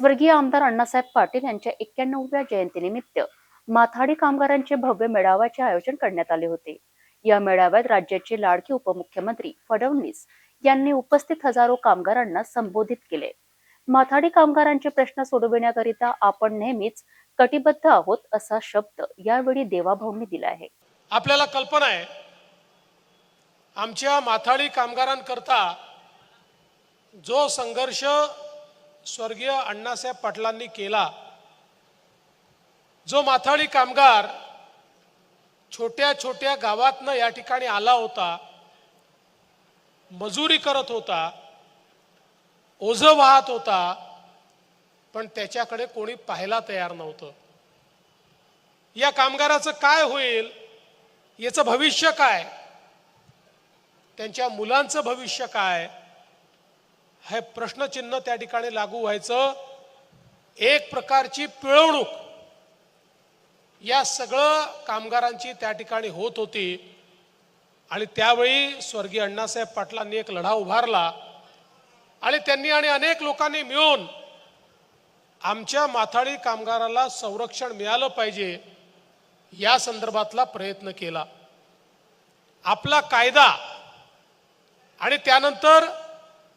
स्वर्गीय आमदार अण्णासाहेब पाटील यांच्या एक्क्याण्णवव्या जयंतीनिमित्त माथाडी कामगारांचे भव्य मेळाव्याचे आयोजन करण्यात आले होते. या मेळाव्यात राज्याचे लाडके उपमुख्यमंत्री फडणवीस यांनी उपस्थित हजारो कामगारांना संबोधित केले. माथाडी कामगारांचे प्रश्न सोडविण्याकरिता आपण नेहमीच कटिबद्ध आहोत असा शब्द यावेळी देवाभाऊंनी दिला आहे. आपल्याला कल्पना आहे आमच्या माथाडी कामगारांकरता जो संघर्ष स्वर्गीय अण्णासाहेब पाटलांनी केला. जो माथाडी कामगार छोट्या छोट्या गावातनं या ठिकाणी आला होता मजुरी करत होता ओझं वाहत होता पण त्याच्याकडे कोणी पाहायला तयार नव्हतं. या कामगाराचं काय होईल? याचं भविष्य काय? त्यांच्या मुलांचं भविष्य काय? हे प्रश्नचिन्ह त्या ठिकाणी लागू व्हायचं. एक प्रकारची पिळवणूक या सगळं कामगारांची त्या ठिकाणी होत होती. आणि त्यावेळी स्वर्गीय अण्णासाहेब पाटलांनी एक लढा उभारला. आणि त्यांनी आणि अनेक लोकांनी मिळून आमच्या माथाडी कामगाराला संरक्षण मिळालं पाहिजे या संदर्भातला प्रयत्न केला. आपला कायदा आणि त्यानंतर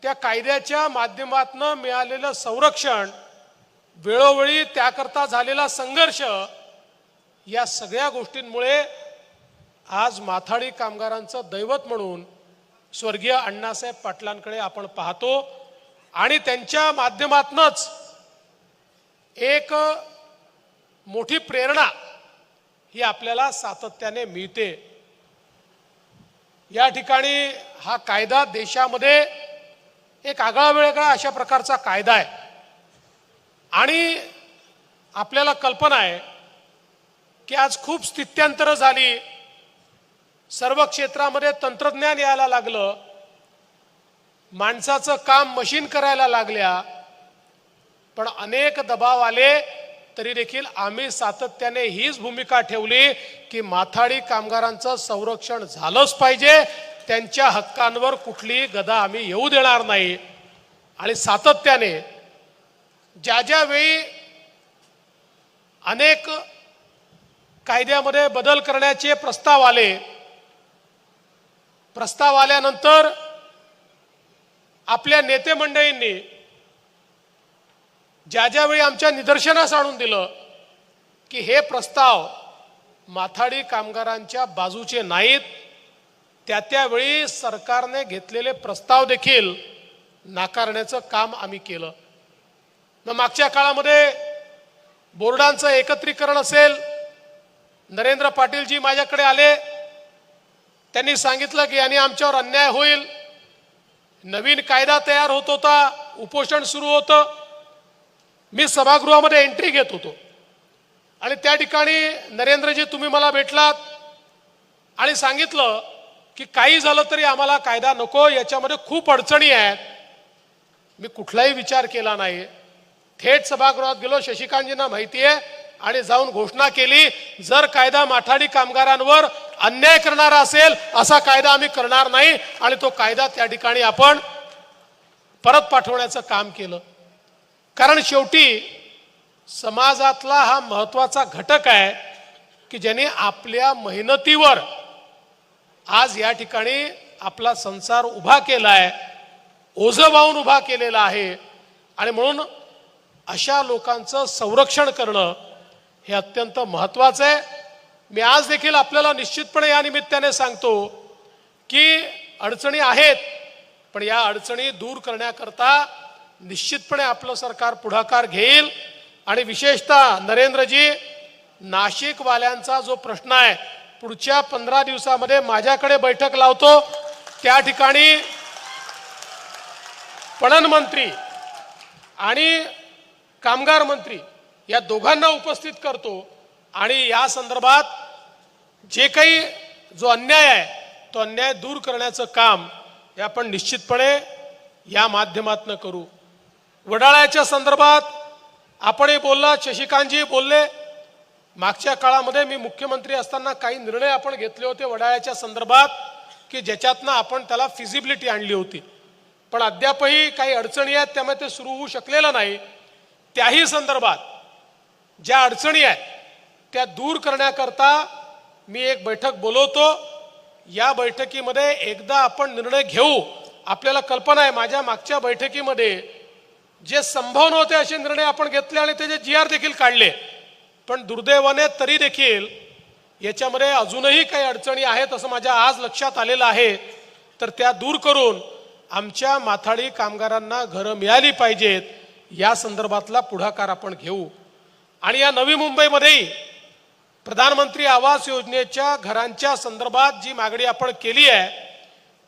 त्या कायद्याच्या माध्यमातनं मिळालेलं संरक्षण वेळोवेळी त्याकरता झालेला संघर्ष या सगळ्या गोष्टींमुळे आज माथाडी कामगारांचं दैवत म्हणून स्वर्गीय अण्णासाहेब पाटलांकडे आपण पाहतो आणि त्यांच्या माध्यमातनच एक मोठी प्रेरणा ही आपल्याला सातत्याने मिळते. या ठिकाणी हा कायदा देशामध्ये एक आगळा वेगळा अशा प्रकारचा कायदा आहे. आणि आपल्याला कल्पना आहे की आज खूप स्थित्यंतरं झाली. सर्व क्षेत्रामध्ये तंत्रज्ञान यायला लागलं. माणसाचं काम मशीन करायला लागल्या. पण अनेक दबाव आले तरी देखील आम्ही सातत्याने हीच भूमिका ठेवली की माथाडी कामगारांचं संरक्षण झालंच पाहिजे. त्यांच्या हक्कांवर कुठलीही गदा आम्ही येऊ देणार नाही. आणि सातत्याने ज्या ज्या वेळी अनेक कायद्यामध्ये बदल करण्याचे प्रस्ताव आले प्रस्ताव आल्यानंतर आपल्या नेते मंडळींनी ज्या ज्यावेळी आमच्या निदर्शनास आणून दिलं की हे प्रस्ताव माथाडी कामगारांच्या बाजूचे नाहीत त्या त्यावेळी सरकारने घेतलेले प्रस्ताव देखील नाकारण्याचं काम आम्ही केलं. मग मागच्या काळामध्ये बोर्डांचं एकत्रीकरण असेल नरेंद्र पाटीलजी माझ्याकडे आले त्यांनी सांगितलं की यांनी आमच्यावर अन्याय होईल. नवीन कायदा तयार होत होता उपोषण सुरू होतं. मी सभागृहामध्ये एंट्री घेत होतो. आणि त्या ठिकाणी नरेंद्रजी तुम्ही मला भेटलात आणि सांगितलं की काही झालं तरी आम्हाला कायदा नको याच्यामध्ये खूप अडचणी आहेत. मी कुठलाही विचार केला नाही. थेट सभागृहात गेलो शशिकांतजींना माहिती आहे आणि जाऊन घोषणा केली जर कायदा माठाडी कामगारांवर अन्याय करणारा असेल असा कायदा आम्ही करणार नाही आणि तो कायदा त्या ठिकाणी आपण परत पाठवण्याचं काम केलं. कारण शेवटी समाजातला हा महत्त्वाचा घटक आहे की ज्याने आपल्या मेहनतीवर आज या ठिकाणी आपला संसार उभा केला आहे ओझं वाहून उभा केलेला आहे. आणि म्हणून अशा लोकांचं संरक्षण करणं हे अत्यंत महत्वाचं आहे. मी आज देखील आपल्याला निश्चितपणे या निमित्ताने सांगतो की अडचणी आहेत पण या अडचणी दूर करण्याकरता निश्चितपणे आपलं सरकार पुढाकार घेईल. आणि विशेषतः नरेंद्रजी नाशिकवाल्यांचा जो प्रश्न आहे पुढच्या पंधरा दिवसामध्ये माझ्याकडे बैठक लावतो. त्या ठिकाणी पणन मंत्री आणि कामगार मंत्री या दोघांना उपस्थित करतो. आणि या संदर्भात जे काही जो अन्याय आहे तो अन्याय दूर करण्याचं काम हे आपण निश्चितपणे या माध्यमातनं करू. वडाळ्याच्या संदर्भात आपणही बोलला शशिकांतजी बोलले मागच्या काळामध्ये मी मुख्यमंत्री असताना काही निर्णय आपण घेतले होते वडाळ्याच्या संदर्भात की ज्याच्यातनं आपण त्याला फिजिबिलिटी आणली होती. पण अद्यापही काही अडचणी आहेत त्यामुळे ते सुरू होऊ शकलेलं नाही. त्याही संदर्भात ज्या अडचणी आहेत त्या दूर करण्याकरता मी एक बैठक बोलवतो. या बैठकीमध्ये एकदा आपण निर्णय घेऊ. आपल्याला कल्पना आहे माझ्या मागच्या बैठकीमध्ये जे संभव नव्हते असे निर्णय आपण घेतले आणि त्याचे जी आर देखील काढले. पण दुर्दैवाने तरी देखील याच्यामध्ये अजूनही काही अडचणी आहेत असं माझ्या आज लक्षात आलेलं आहे. तर त्या दूर करून आमच्या माथाडी कामगारांना घरं मिळाली पाहिजेत या संदर्भातला पुढाकार आपण घेऊ. आणि या नवी मुंबईमध्येही प्रधानमंत्री आवास योजनेच्या घरांच्या संदर्भात जी मागणी आपण केली आहे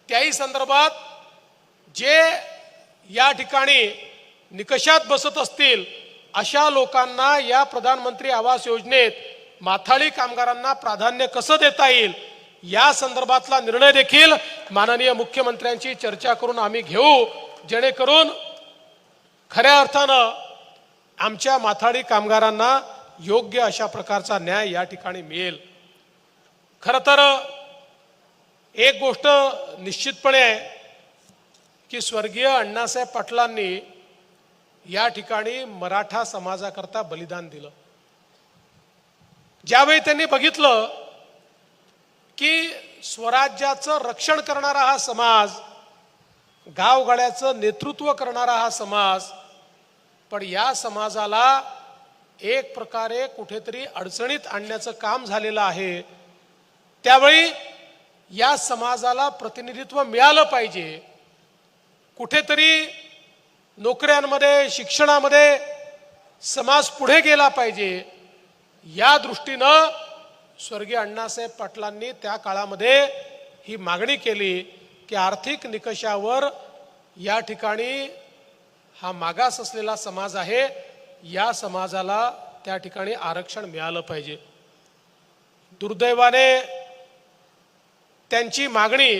त्याही संदर्भात जे या ठिकाणी निकषात बसत असतील अशा लोकांना या प्रधानमंत्री आवास योजनेत माथाळी कामगारांना प्राधान्य कसं देता येईल? या संदर्भातला निर्णय देखील माननीय मुख्यमंत्र्यांची चर्चा करून आम्ही घेऊ. जेणेकरून खऱ्या अर्थानं आमच्या माथाडी कामगारांना योग्य अशा प्रकारचा न्याय या ठिकाणी मिळेल. खरं तर एक गोष्ट निश्चितपणे आहे की स्वर्गीय अण्णासाहेब पाटलांनी या ठिकाणी मराठा समाजाकरता बलिदान दिलं. ज्यावेळी त्यांनी बघितलं की स्वराज्याचं रक्षण करणारा हा समाज गावगाड्याचं नेतृत्व करणारा हा समाज पण या समाजाला एक प्रकारे कुठेतरी अडचणीत आणण्याचं काम झालेलं आहे त्यावेळी या समाजाला प्रतिनिधित्व मिळालं पाहिजे. कुठेतरी नोकऱ्यांमध्ये शिक्षणामध्ये समाज पुढे गेला पाहिजे या दृष्टीनं स्वर्गीय अण्णासाहेब पाटलांनी त्या काळामध्ये ही मागणी केली की आर्थिक निकषावर या ठिकाणी हा मागास असलेला समाज आहे या समाजाला त्या ठिकाणी आरक्षण मिळालं पाहिजे. दुर्दैवाने त्यांची मागणी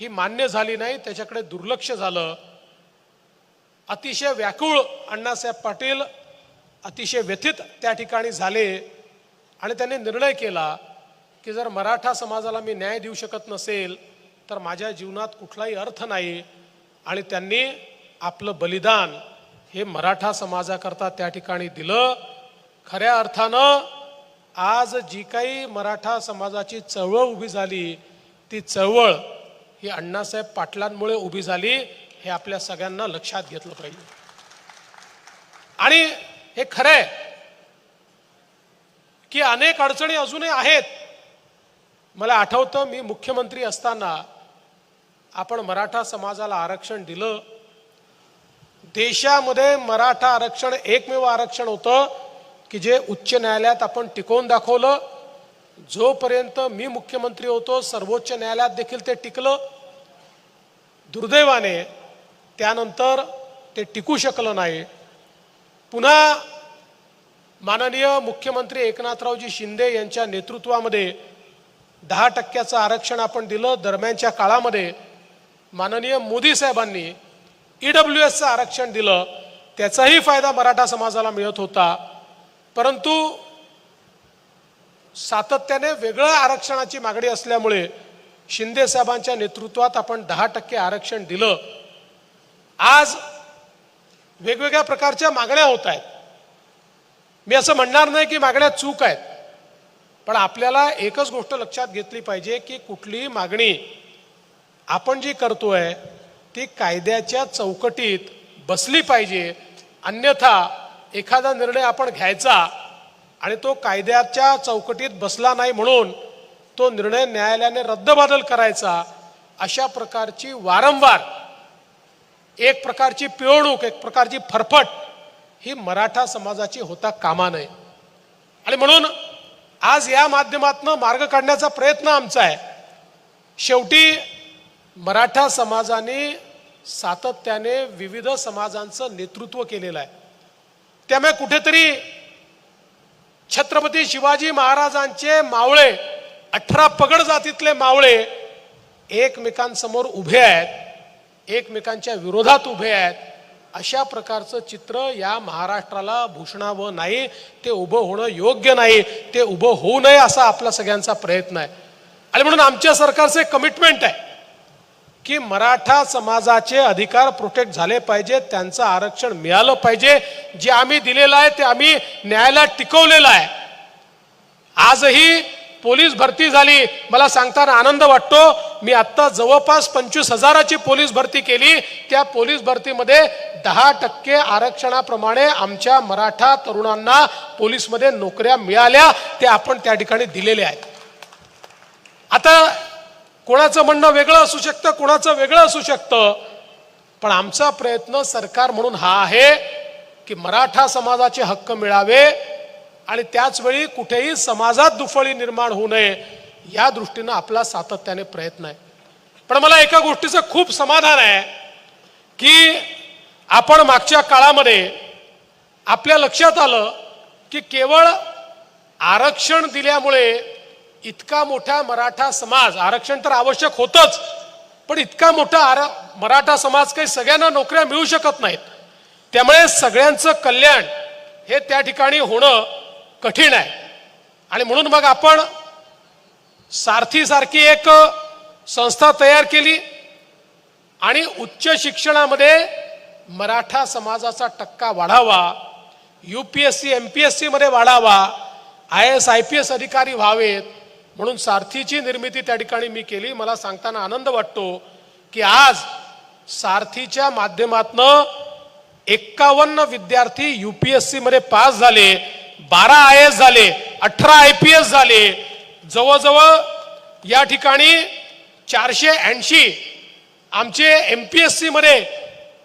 ही मान्य झाली नाही त्याच्याकडे दुर्लक्ष झालं. अतिशय व्याकुळ अण्णासाहेब पाटील अतिशय व्यथित त्या ठिकाणी झाले आणि त्यांनी निर्णय केला की जर मराठा समाजाला मी न्याय देऊ शकत नसेल तर माझ्या जीवनात कुठलाही अर्थ नाही आणि त्यांनी आपलं बलिदान हे मराठा समाजाकरता त्या ठिकाणी दिलं. खऱ्या अर्थानं आज जी काही मराठा समाजाची चळवळ उभी झाली ती चळवळ ही अण्णासाहेब पाटलांमुळे उभी झाली. हे आपल्या सगळ्यांना लक्षात घेतलं पाहिजे. आणि हे खरं आहे की अनेक अडचणी अजूनही आहेत. मला आठवतं मी मुख्यमंत्री असताना आपण मराठा समाजाला आरक्षण दिलं. देशामध्ये मराठा आरक्षण एकमेव आरक्षण होतं की जे उच्च न्यायालयात आपण टिकवून दाखवलं. जोपर्यंत मी मुख्यमंत्री होतो सर्वोच्च न्यायालयात देखील ते टिकलं. दुर्दैवाने त्यानंतर ते टिकू शकलं नाही. पुन्हा माननीय मुख्यमंत्री एकनाथरावजी शिंदे यांच्या नेतृत्वामध्ये दहा टक्क्याचं आरक्षण आपण दिलं. दरम्यानच्या काळामध्ये माननीय मोदी साहेबांनी ई डब्ल्यू एसचं आरक्षण दिलं. त्याचाही फायदा मराठा समाजाला मिळत होता. परंतु सातत्याने वेगळं आरक्षणाची मागणी असल्यामुळे शिंदे साहेबांच्या नेतृत्वात आपण दहा टक्के आरक्षण दिलं. आज वेगवेगळ्या प्रकारच्या मागण्या होत आहेत. मी असं म्हणणार नाही की मागण्या चूक आहेत. पण आपल्याला एकच गोष्ट लक्षात घेतली पाहिजे की कुठलीही मागणी आपण जी करतोय ती कायद्याच्या चौकटीत बसली पाहिजे. अन्यथा एखादा निर्णय आपण घ्यायचा आणि तो कायद्याच्या चौकटीत बसला नाही म्हणून तो निर्णय न्यायालयाने रद्दबादल करायचा अशा प्रकारची वारंवार एक प्रकारची पिळवणूक एक प्रकारची फरफट ही मराठा समाजाची होता कामा नये. आणि म्हणून आज या माध्यमातून मार्ग काढण्याचा प्रयत्न आमचा आहे. शेवटी मराठा समाजाने सातत्याने विविध समाजांचं नेतृत्व केलेलं आहे. त्यामुळे कुठेतरी छत्रपती शिवाजी महाराजांचे मावळे अठरा पगड जातीतले मावळे एकमेकांसमोर उभे आहेत. एकमेकांच्या विरोधात उभे आहेत. अशा प्रकारचं चित्र या महाराष्ट्राला भूषणावं नाही ते उभं होणं योग्य नाही ते उभं होऊ नये असा आपला सगळ्यांचा प्रयत्न आहे. आणि म्हणून आमच्या सरकारचं एक कमिटमेंट आहे की मराठा समाजाचे अधिकार प्रोटेक्ट झाले पाहिजे त्यांचं आरक्षण मिळालं पाहिजे. जे आम्ही दिलेलं आहे ते आम्ही न्यायालयात टिकवलेलं आहे. आजही पोलीस भरती झाली. मला सांगताना आनंद वाटतो मी आत्ता जवळपास पंचवीस हजाराची पोलीस भरती केली. त्या पोलीस भरतीमध्ये दहा टक्के आरक्षणाप्रमाणे आमच्या मराठा तरुणांना पोलीसमध्ये नोकऱ्या मिळाल्या. ते आपण त्या ठिकाणी दिलेले आहेत. आता कोणाचं म्हणणं वेगळं असू शकतं कोणाचं वेगळं असू शकतं पण आमचा प्रयत्न सरकार म्हणून हा आहे की मराठा समाजाचे हक्क मिळावे आणि त्याचवेळी कुठेही समाजात दुफळी निर्माण होऊ नये. या दृष्टीनं आपला सातत्याने प्रयत्न आहे. पण मला एका गोष्टीचं खूप समाधान आहे की आपण मागच्या काळामध्ये आपल्या लक्षात आलं की केवळ आरक्षण दिल्यामुळे इतका मोठा मराठा समाज आरक्षण तर आवश्यक होतच पण इतका मोठा आर मराठा समाज काही सगळ्यांना नोकऱ्या मिळू शकत नाहीत. त्यामुळे सगळ्यांचं कल्याण हे त्या ठिकाणी होणं कठीण आहे. आणि म्हणून मग आपण सारथीसारखी एक संस्था तयार केली आणि उच्च शिक्षणामध्ये मराठा समाजाचा टक्का वाढावा U P S C M P S सीमध्ये वाढावा I S I P S अधिकारी व्हावेत म्हणून सारथीची निर्मिती त्या ठिकाणी मी केली. मला सांगताना आनंद वाटतो की आज सारथीच्या माध्यमातनं एक्कावन्न विद्यार्थी यू पी एस सीमध्ये पास झाले बारा आय एस झाले अठरा आय पी एस झाले जवळजवळ या ठिकाणी चारशे ऐंशी आमचे एम पी एस सीमध्ये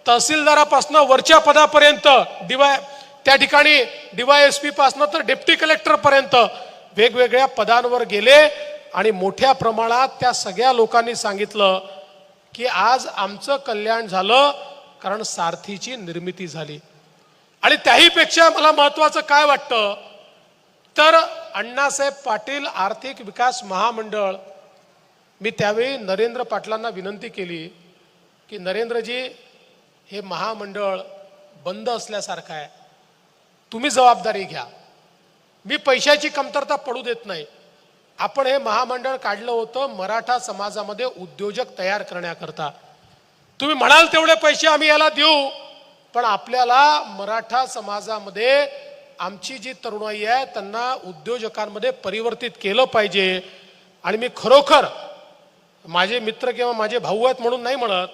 तहसीलदारापासनं वरच्या पदापर्यंत डिवाय त्या ठिकाणी डीवाय एस पी तर डेप्टी कलेक्टरपर्यंत वेगवेगळ्या पदांवर गेले आणि मोठ्या प्रमाणात त्या सगळ्या लोकांनी सांगितलं की आज आमचं कल्याण झालं कारण सारथीची निर्मिती झाली. आणि त्याहीपेक्षा मला महत्त्वाचं काय वाटतं? तर अण्णासाहेब पाटील आर्थिक विकास महामंडळ मी त्यावेळी नरेंद्र पाटलांना विनंती केली की नरेंद्रजी हे महामंडळ बंद असल्यासारखं आहे. तुम्ही जबाबदारी घ्या. मी पैशाची कमतरता पडू देत नाही. आपण हे महामंडळ काढलं होतं मराठा समाजामध्ये उद्योजक तयार करण्याकरता. तुम्ही म्हणाल तेवढे पैसे आम्ही याला देऊ पण आपल्याला मराठा समाजामध्ये आमची जी तरुणाई आहे त्यांना उद्योजकांमध्ये परिवर्तित केलं पाहिजे. आणि मी खरोखर माझे मित्र किंवा माझे भाऊ आहेत म्हणून नाही म्हणत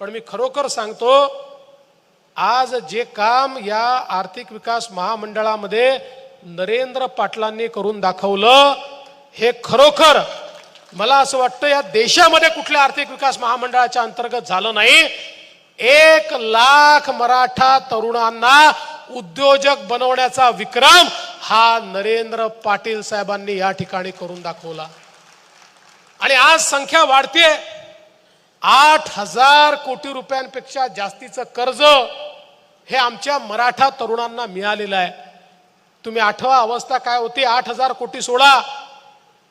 पण मी खरोखर सांगतो आज जे काम या आर्थिक विकास महामंडळामध्ये नरेंद्र पाटलांनी करून दाखवलं हे खरोखर मला असं वाटतं या देशामध्ये कुठल्या आर्थिक विकास महामंडळाच्या अंतर्गत झालं नाही. एक लाख मराठा तरुणांना उद्योजक बनवण्याचा विक्रम हा नरेंद्र पाटील साहेबांनी या ठिकाणी करून दाखवला. आणि आज संख्या वाढते. आठ हजार कोटी रुपयांपेक्षा जास्तीचं कर्ज हे आमच्या मराठा तरुणांना मिळालेलं आहे. तुम्ही आठवा अवस्था काय होती? आठ हजार कोटी सोडा.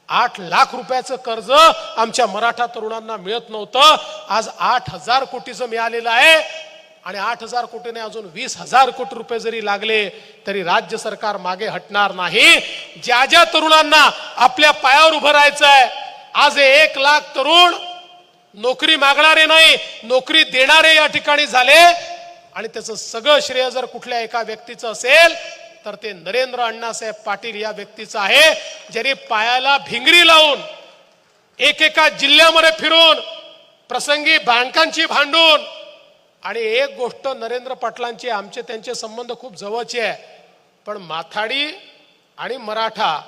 आठ लाख रुपयाचं कर्ज आमच्या मराठा तरुणांना मिळत नव्हतं. आज आठ हजार कोटीचं मिळालेलं आहे. आणि आठ हजार कोटीने अजून वीस हजार कोटी रुपये जरी लागले तरी राज्य सरकार मागे हटणार नाही. ज्या ज्या तरुणांना आपल्या पायावर उभं राहायचं आहे आज एक लाख तरुण नोकरी मागणारे नाही नोकरी देणारे या ठिकाणी झाले. आणि त्याचं सगळं श्रेय जर कुठल्या एका व्यक्तीचं असेल तर ते नरेंद्र अण्णासाहेब पाटील या व्यक्तीचं आहे ज्यांनी पायाला भिंगरी लावून एकेका जिल्ह्यामध्ये फिरून प्रसंगी बँकांची भांडून आणि एक गोष्ट नरेंद्र पाटलांची आमचे त्यांचे संबंध खूप जवळचे आहे. पण माथाडी आणि मराठा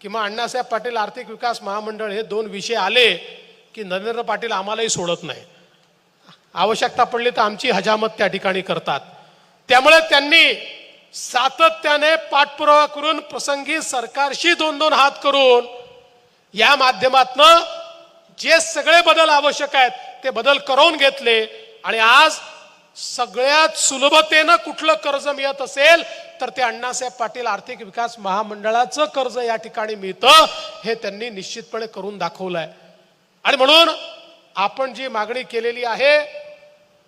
किंवा अण्णासाहेब पाटील आर्थिक विकास महामंडळ हे दोन विषय आले की नरेंद्र पाटील आम्हालाही सोडत नाही. आवश्यकता पडली तर आमची हजामत त्या ठिकाणी करतात. त्यामुळे त्यांनी सातत्याने पाठपुरावा करून प्रसंगी सरकारशी दोन दोन हात करून या माध्यमातनं जे सगळे बदल आवश्यक आहेत ते बदल करून घेतले. आणि आज सगळ्यात सुलभतेनं कुठलं कर्ज मिळत असेल तर ते अण्णासाहेब पाटील आर्थिक विकास महामंडळाचं कर्ज या ठिकाणी मिळतं हे त्यांनी निश्चितपणे करून दाखवलं आहे आणि म्हणून आपण जी मागणी केलेली आहे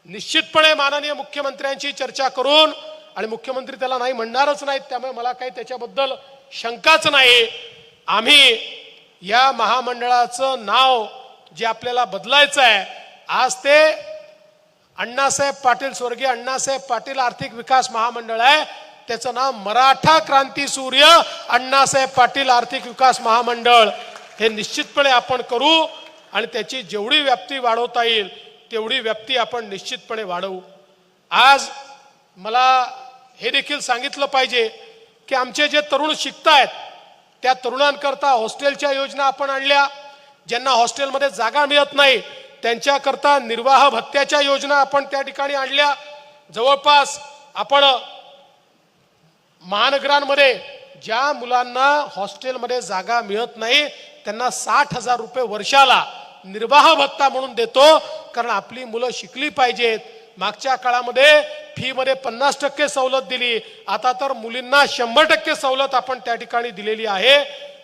निश्चितपणे माननीय मुख्यमंत्र्यांची चर्चा करून आणि मुख्यमंत्री त्याला नाही म्हणणारच नाहीत त्यामुळे मला काही त्याच्याबद्दल शंकाच नाही. आम्ही या महामंडळाचं नाव जे आपल्याला बदलायचं आहे आज ते अण्णासाहेब पाटील स्वर्गीय अण्णासाहेब पाटील आर्थिक विकास महामंडळ आहे. त्याचं नाव मराठा क्रांती सूर्य अण्णासाहेब पाटील आर्थिक विकास महामंडळ. हे निश्चितपणे आपण करू आणि त्याची जेवढी व्याप्ती वाढवता येईल तेवढी व्याप्ती आपण निश्चितपणे वाढवू. आज मला हे देखील सांगितलं पाहिजे की आमचे जे तरुण शिकतायत त्या तरुणांकरता हॉस्टेलच्या योजना आपण आणल्या ज्यांना हॉस्टेलमध्ये जागा मिळत नाही त्यांच्याकरता निर्वाह भत्त्याच्या योजना आपण त्या ठिकाणी आणल्या. जवळपास आपण महानगरांमध्ये ज्या मुलांना हॉस्टेलमध्ये जागा मिळत नाही त्यांना साठ हजार रुपये वर्षाला निर्वाह भत्ता म्हणून देतो कारण आपली मुलं शिकली पाहिजेत. मागच्या काळामध्ये फीमध्ये पन्नास टक्के सवलत दिली. आता तर मुलींना शंभर टक्के सवलत आपण त्या ठिकाणी दिलेली आहे.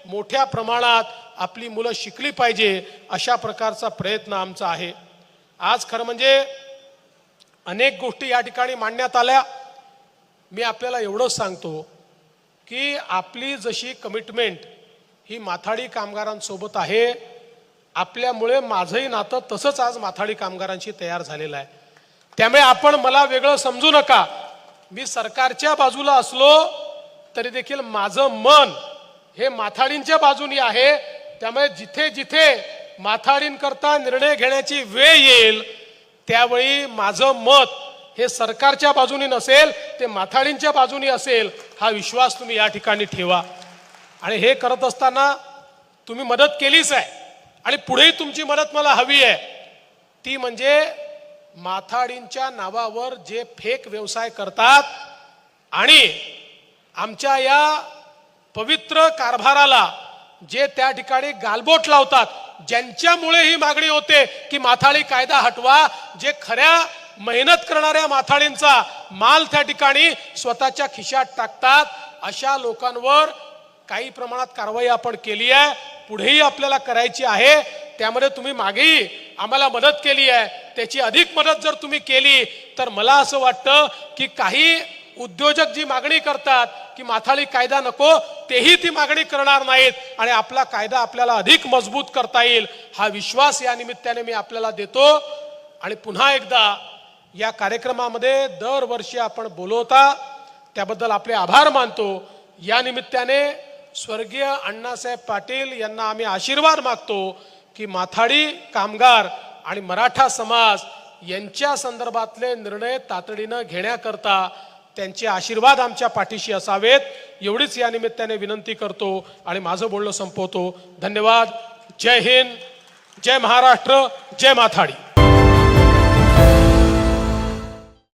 मोठ्या प्रमाणात आपली मुलं शिकली पाहिजे अशा प्रकारचा प्रयत्न आमचा आहे. आज खरं म्हणजे अनेक गोष्टी या ठिकाणी मांडण्यात आल्या. मी आपल्याला एवढंच सांगतो की आपली जशी कमिटमेंट ही माथाडी कामगारांसोबत आहे आपल्यामुळे माझंही नातं तसंच आज माथाडी कामगारांशी तयार झालेलं आहे. त्यामुळे आपण मला वेगळं समजू नका. मी सरकारच्या बाजूला असलो तरी देखील माझं मन हे माथाडींच्या बाजूनी आहे. त्यामुळे जिथे जिथे माथाडींकरता निर्णय घेण्याची वेळ येईल त्यावेळी माझं मत हे सरकारच्या बाजूनी नसेल ते माथाडींच्या बाजूनी असेल हा विश्वास तुम्ही या ठिकाणी ठेवा. आणि हे करत असताना तुम्ही मदत केलीच आहे. आणि पुढेही तुमची मदत मला हवी आहे. ती म्हणजे माथाडींच्या नावावर जे फेक व्यवसाय करतात आणि आमच्या या पवित्र कारभाराला जे त्या ठिकाणी गालबोट लावतात ज्यांच्यामुळे ही मागणी होते की माथाळी कायदा हटवा जे खऱ्या मेहनत करणाऱ्या माथाळींचा माल त्या ठिकाणी स्वतःच्या खिशात टाकतात अशा लोकांवर काही प्रमाणात कारवाई आपण केली आहे पुढेही आपल्याला करायची आहे. त्यामध्ये तुम्ही मागेही आम्हाला मदत केली आहे. त्याची अधिक मदत जर तुम्ही केली तर मला असं वाटतं की काही उद्योजक जी मागणी करतात की माथाळी कायदा नको तेही ती मागणी करणार नाहीत आणि आपला कायदा आपल्याला अधिक मजबूत करता येईल हा विश्वास या निमित्ताने मी आपल्याला देतो. आणि पुन्हा एकदा या कार्यक्रमामध्ये दरवर्षी आपण बोलवता त्याबद्दल आपले आभार मानतो. या निमित्ताने स्वर्गीय अण्णासाहेब पाटील यांना आम्ही आशीर्वाद मागतो की माथाडी कामगार आणि मराठा समाज यांच्या संदर्भातले निर्णय तातडीनं घेण्याकरता त्यांचे आशीर्वाद आमच्या पाठीशी असावेत. एवढीच या निमित्ताने विनंती करतो आणि माझं बोलणं संपवतो. धन्यवाद. जय हिंद. जय महाराष्ट्र. जय माथाडी.